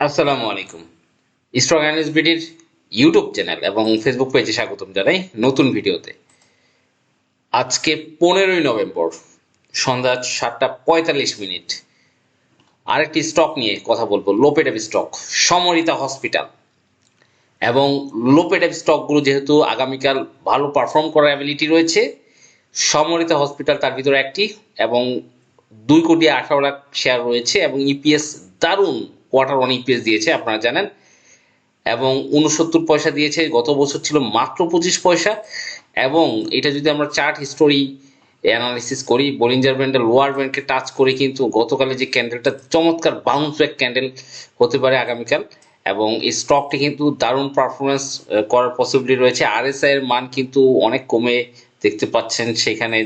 আসসালামু আলাইকুম। Strong analyst বিডির ইউটিউব চ্যানেল এবং ফেসবুক পেজে স্বাগতম জানাই নতুন ভিডিওতে। আজকে পনেরোই নভেম্বর, সন্ধ্যা সাতটা পঁয়তাল্লিশ মিনিট। আরেকটি স্টক নিয়ে কথা বলব লোপেডেভ স্টক সমরিতা হসপিটাল এবং লোপেডেভ স্টকগুলো যেহেতু আগামীকাল ভালো পারফর্ম করার অ্যাবিলিটি রয়েছে সমরিতা হসপিটাল তার ভিতরে একটি এবং দুই কোটি আঠারো লাখ শেয়ার রয়েছে এবং ইপিএস দারুণ কোয়ার্টার ওয়ান ইপিএস দিয়েছে, আপনারা জানেন। এবং উনসত্তর পয়সা দিয়েছে, গত বছর ছিল মাত্র পঁচিশ পয়সা। এবং এটা যদি আমরা চার্ট হিস্টোরি অ্যানালিসিস করি বলিঞ্জার ব্যান্ডের লোয়ার ব্যান্ডকে টাচ করে কিন্তু গতকালে যে ক্যান্ডেলটা চমৎকার বাউন্স ব্যাক ক্যান্ডেল হতে পারে আগামীকাল। এবং এই স্টকটি কিন্তু দারুণ পারফরমেন্স করার পসিবিলিটি রয়েছে। আর এর মান কিন্তু অনেক কমে দেখতে পাচ্ছেন। সেখানে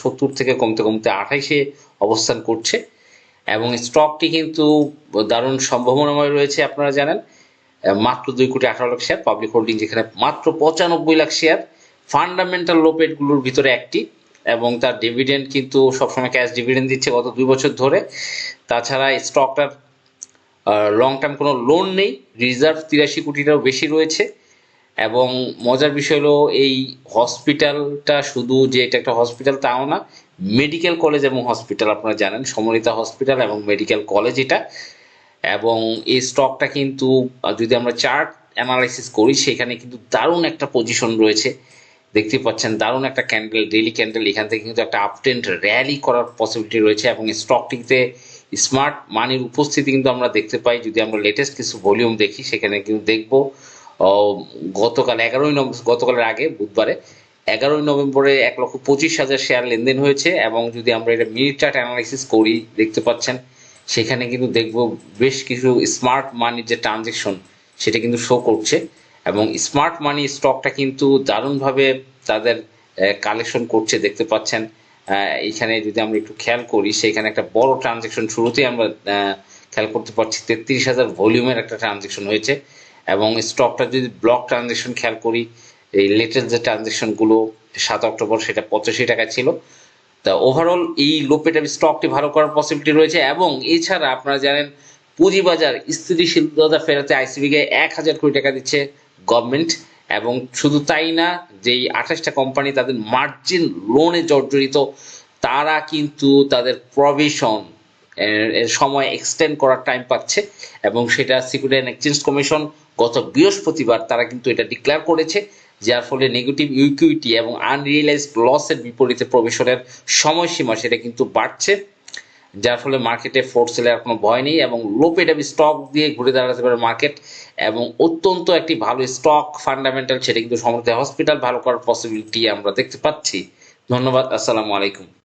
সত্তর থেকে কমতে কমতে আঠাইশে অবস্থান করছে। এবং স্টকটি কিন্তু দারুণ সম্ভাবনাময় রয়েছে, আপনারা জানেন। মাত্র দুই কোটি আঠারো লাখ শেয়ার পাবলিক হোল্ডিং যেখানে মাত্র পঁচানব্বই লাখ শেয়ার ফান্ডামেন্টাল লোপেটগুলোর ভিতরে একটি। এবং তার ডিভিডেন্ড কিন্তু সবসময় ক্যাশ ডিভিডেন্ড দিচ্ছে গত দুই বছর ধরে। তাছাড়া স্টকটার লং টার্ম কোনো লোন নেই রিজার্ভ তিরাশি কোটিটাও বেশি রয়েছে। এবং মজার বিষয় হলো এই হসপিটালটা শুধু যে এটা একটা হসপিটাল তাও না মেডিকেল কলেজ এবং হসপিটাল, আপনারা জানেন সমরিতা হসপিটাল এবং মেডিকেল কলেজ এটা। এবং এই স্টকটা কিন্তু যদি আমরা চার্ট অ্যানালাইসিস করি, সেখানে কিন্তু দারুণ একটা পজিশন রয়েছে। দেখতে পাচ্ছেন, দারুণ একটা ক্যান্ডেল, ডেইলি ক্যান্ডেল। এখান থেকে কিন্তু একটা আপট্রেন্ড র্যালি করার পসিবিলিটি রয়েছে এবং স্টকটিতে স্মার্ট মানির উপস্থিতি কিন্তু আমরা দেখতে পাই। যদি আমরা লেটেস্ট কিছু ভলিউম দেখি, সেখানে কিন্তু দেখব গতকাল, এগারোই নভেম্বর গতকালের আগে, বুধবারে এগারোই নভেম্বরে এক লক্ষ পঁচিশ হাজার শেয়ার লেনদেন হয়েছে এবং যদি আমরা এটা মিনিট চার্ট অ্যানালাইসিস করি, দেখতে পাচ্ছেন, সেখানে কিন্তু দেখব বেশ কিছু স্মার্ট মানির যে ট্রানজেকশন সেটা কিন্তু শো করছে এবং স্মার্ট মানি স্টকটা কিন্তু দারুণভাবে তাদের কালেকশন করছে, দেখতে পাচ্ছেন। এখানে যদি আমরা একটু খেয়াল করি, সেখানে একটা বড় ট্রানজেকশন শুরুতেই আমরা খেয়াল করতে পারছি, তেত্রিশ হাজার ভলিউমের একটা ট্রানজেকশন হয়েছে এবং স্টকটা যদি ব্লক ট্রানজেকশন খেয়াল করি এই লেটেস্ট যে ট্রানজেকশনগুলো সাত অক্টোবর, সেটা পঁচাশি টাকা ছিল। তা ওভারঅল এই লো লোপেটার স্টকটি ভালো করার পসিবিলিটি রয়েছে এবং এছাড়া আপনারা জানেন, পুঁজিবাজার স্থিতিশীলতা ফেরাতে আইসিবিকে এক হাজার কোটি টাকা দিচ্ছে গভর্নমেন্ট এবং শুধু তাই না, যেই আঠাশটা কোম্পানি তাদের মার্জিন লোনে জর্জরিত, তারা কিন্তু তাদের প্রভিশন সময় এক্সটেন্ড করার টাইম পাচ্ছে এবং সেটা সিকিউরিটি অ্যান্ড এক্সচেঞ্জ কমিশন গত বৃহস্পতিবার তারা কিন্তু এটা ডিক্লেয়ার করেছে। যার ফলে নেগেটিভ ইকুইটি এবং আনরিয়েলাইজড লসের বিপরীতে প্রবেশনের সময়সীমা সেটা কিন্তু বাড়ছে, যার ফলে মার্কেটে ফোর্ট সেলের কোনো ভয় নেই এবং লো পেটাম স্টক দিয়ে ঘুরে দাঁড়াতে পারে মার্কেট এবং অত্যন্ত একটি ভালো স্টক ফান্ডামেন্টাল সেটা কিন্তু সমৃদ্ধ হসপিটাল ভালো করার পসিবিলিটি আমরা দেখতে পাচ্ছি। ধন্যবাদ, আসসালামু আলাইকুম।